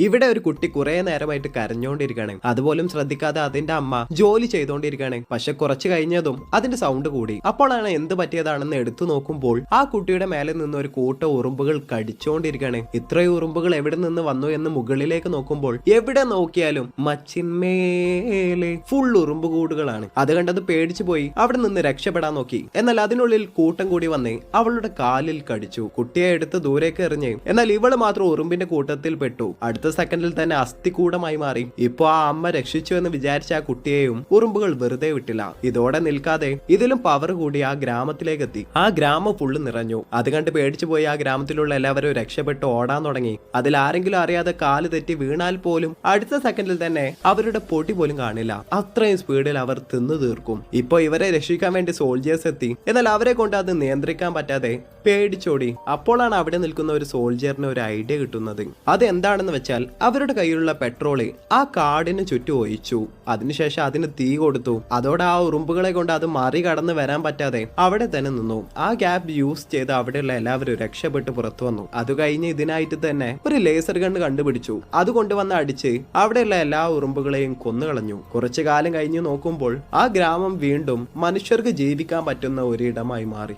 ഇവിടെ ഒരു കുട്ടി കുറെ നേരമായിട്ട് കരഞ്ഞോണ്ടിരിക്കുകയാണ്. അതുപോലും ശ്രദ്ധിക്കാതെ അതിന്റെ അമ്മ ജോലി ചെയ്തോണ്ടിരിക്കുകയാണ്. പക്ഷെ കുറച്ച് കഴിഞ്ഞതും അതിന്റെ സൗണ്ട് കൂടി. അപ്പോഴാണ് എന്ത് പറ്റിയതാണെന്ന് എടുത്തു നോക്കുമ്പോൾ ആ കുട്ടിയുടെ മേലെ നിന്ന് ഒരു കൂട്ട ഉറുമ്പുകൾ കടിച്ചോണ്ടിരിക്കുകയാണ്. ഇത്രയും ഉറുമ്പുകൾ എവിടെ നിന്ന് വന്നു എന്ന് മുകളിലേക്ക് നോക്കുമ്പോൾ എവിടെ നോക്കിയാലും മച്ചിന്മേലെ ഫുൾ ഉറുമ്പ് കൂടുകളാണ്. അത് കണ്ടത് പേടിച്ചു പോയി. അവിടെ നിന്ന് രക്ഷപ്പെടാൻ നോക്കി. എന്നാൽ അതിനുള്ളിൽ കൂട്ടം കൂടി വന്ന് അവളുടെ കാലിൽ കടിച്ചു. കുട്ടിയെ എടുത്ത് ദൂരേക്ക് എറിഞ്ഞ്. എന്നാൽ ഇവൾ മാത്രം ഉറുമ്പിന്റെ കൂട്ടത്തിൽ പെട്ടു. അടുത്ത സെക്കൻഡിൽ തന്നെ അസ്ഥികൂടമായി മാറി. ഇപ്പൊ ആ അമ്മ രക്ഷിച്ചു എന്ന് വിചാരിച്ച ആ കുട്ടിയെയും ഉറുമ്പുകൾ വെറുതെ വിട്ടില്ല. ഇതോടെ നിൽക്കാതെ ഇതിലും പവർ കൂടി ആ ഗ്രാമത്തിലേക്ക് എത്തി ആ ഗ്രാമം ഫുള്ള് നിറഞ്ഞു. അത് കണ്ട് പേടിച്ചു പോയി ആ ഗ്രാമത്തിലുള്ള എല്ലാവരും രക്ഷപ്പെട്ട് ഓടാൻ തുടങ്ങി. അതിൽ ആരെങ്കിലും അറിയാതെ കാൽ തെറ്റി വീണാൽ പോലും അടുത്ത സെക്കൻഡിൽ തന്നെ അവരുടെ പൊടി പോലും കാണില്ല. അത്രയും സ്പീഡിൽ അവർ തിന്നു തീർക്കും. ഇപ്പൊ ഇവരെ രക്ഷിക്കാൻ വേണ്ടി സോൾജേഴ്സ് എത്തി. എന്നാൽ അവരെ കൊണ്ട് അത് നിയന്ത്രിക്കാൻ പറ്റാതെ പേടിച്ചോടി. അപ്പോഴാണ് അവിടെ നിൽക്കുന്ന ഒരു സോൾജിയറിന് ഒരു ഐഡിയ കിട്ടുന്നത്. അത് എന്താണെന്ന് വെച്ചാൽ അവരുടെ കയ്യിലുള്ള പെട്രോൾ ആ കാടിന് ചുറ്റും ഒഴിച്ചു. അതിനുശേഷം അതിന് തീ കൊടുത്തു. അതോടെ ആ ഉറുമ്പുകളെ കൊണ്ട് അത് മറികടന്ന് വരാൻ പറ്റാതെ അവിടെ തന്നെ നിന്നു. ആ ഗ്യാപ്പ് യൂസ് ചെയ്ത് അവിടെയുള്ള എല്ലാവരും രക്ഷപ്പെട്ട് പുറത്തു വന്നു. അത് കഴിഞ്ഞ് ഇതിനായിട്ട് തന്നെ ഒരു ലേസർ ഗണ്ണ് കണ്ടുപിടിച്ചു. അത് കൊണ്ടുവന്ന് അടിച്ച് അവിടെയുള്ള എല്ലാ ഉറുമ്പുകളെയും കൊന്നുകളഞ്ഞു കുറച്ചു കാലം കഴിഞ്ഞ് നോക്കുമ്പോൾ ആ ഗ്രാമം വീണ്ടും മനുഷ്യർക്ക് ജീവിക്കാൻ പറ്റുന്ന ഒരിടമായി മാറി.